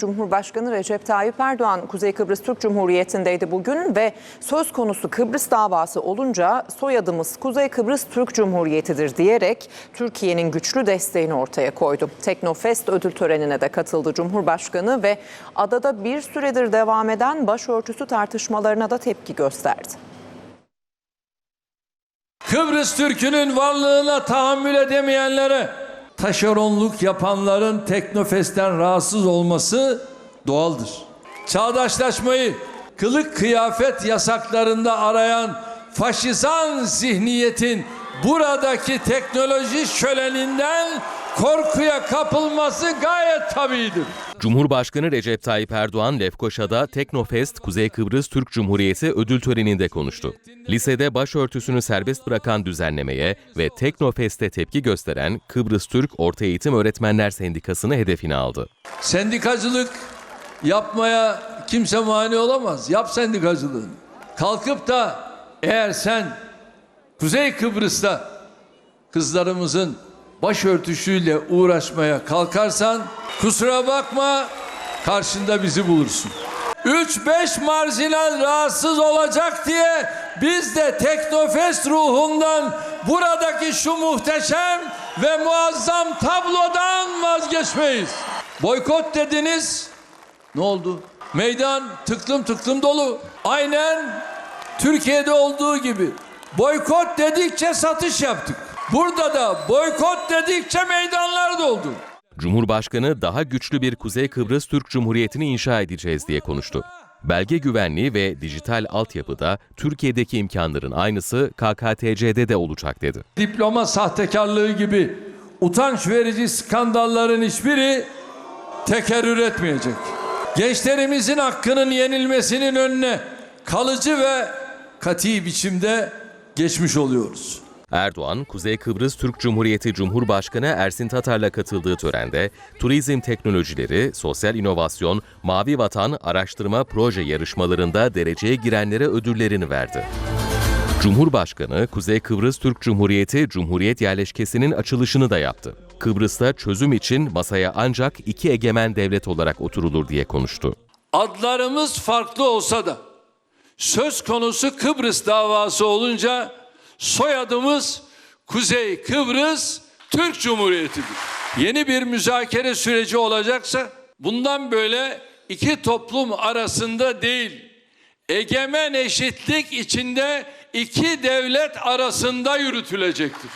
Cumhurbaşkanı Recep Tayyip Erdoğan Kuzey Kıbrıs Türk Cumhuriyeti'ndeydi bugün ve söz konusu Kıbrıs davası olunca soyadımız Kuzey Kıbrıs Türk Cumhuriyeti'dir diyerek Türkiye'nin güçlü desteğini ortaya koydu. Teknofest ödül törenine de katıldı Cumhurbaşkanı ve adada bir süredir devam eden başörtüsü tartışmalarına da tepki gösterdi. Kıbrıs Türk'ünün varlığına tahammül edemeyenlere taşeronluk yapanların Teknofest'ten rahatsız olması doğaldır. Çağdaşlaşmayı kılık kıyafet yasaklarında arayan faşizan zihniyetin buradaki teknoloji şöleninden korkuya kapılması gayet tabidir. Cumhurbaşkanı Recep Tayyip Erdoğan Lefkoşa'da Teknofest Kuzey Kıbrıs Türk Cumhuriyeti ödül töreninde konuştu. Lisede başörtüsünü serbest bırakan düzenlemeye ve Teknofest'e tepki gösteren Kıbrıs Türk Orta Eğitim Öğretmenler Sendikası'nı hedefine aldı. Sendikacılık yapmaya kimse mani olamaz. Yap sendikacılığını. Kalkıp da eğer sen Kuzey Kıbrıs'ta kızlarımızın başörtüsüyle uğraşmaya kalkarsan kusura bakma karşında bizi bulursun. 3-5 marjinal rahatsız olacak diye biz de Teknofest ruhundan buradaki şu muhteşem ve muazzam tablodan vazgeçmeyiz. Boykot dediniz. Ne oldu? Meydan tıklım tıklım dolu. Aynen Türkiye'de olduğu gibi. Boykot dedikçe satış yaptık. Burada da boykot dedikçe meydanlar doldu. Cumhurbaşkanı daha güçlü bir Kuzey Kıbrıs Türk Cumhuriyeti'ni inşa edeceğiz diye konuştu. Belge güvenliği ve dijital altyapıda Türkiye'deki imkanların aynısı KKTC'de de olacak dedi. Diploma sahtekarlığı gibi utanç verici skandalların hiçbiri tekerrür etmeyecek. Gençlerimizin hakkının yenilmesinin önüne kalıcı ve kati biçimde geçmiş oluyoruz. Erdoğan, Kuzey Kıbrıs Türk Cumhuriyeti Cumhurbaşkanı Ersin Tatar'la katıldığı törende turizm teknolojileri, sosyal inovasyon, mavi vatan araştırma proje yarışmalarında dereceye girenlere ödüllerini verdi. Cumhurbaşkanı, Kuzey Kıbrıs Türk Cumhuriyeti Cumhuriyet yerleşkesinin açılışını da yaptı. Kıbrıs'ta çözüm için masaya ancak iki egemen devlet olarak oturulur diye konuştu. Adlarımız farklı olsa da söz konusu Kıbrıs davası olunca soyadımız Kuzey Kıbrıs Türk Cumhuriyeti'dir. Yeni bir müzakere süreci olacaksa bundan böyle iki toplum arasında değil, egemen eşitlik içinde iki devlet arasında yürütülecektir.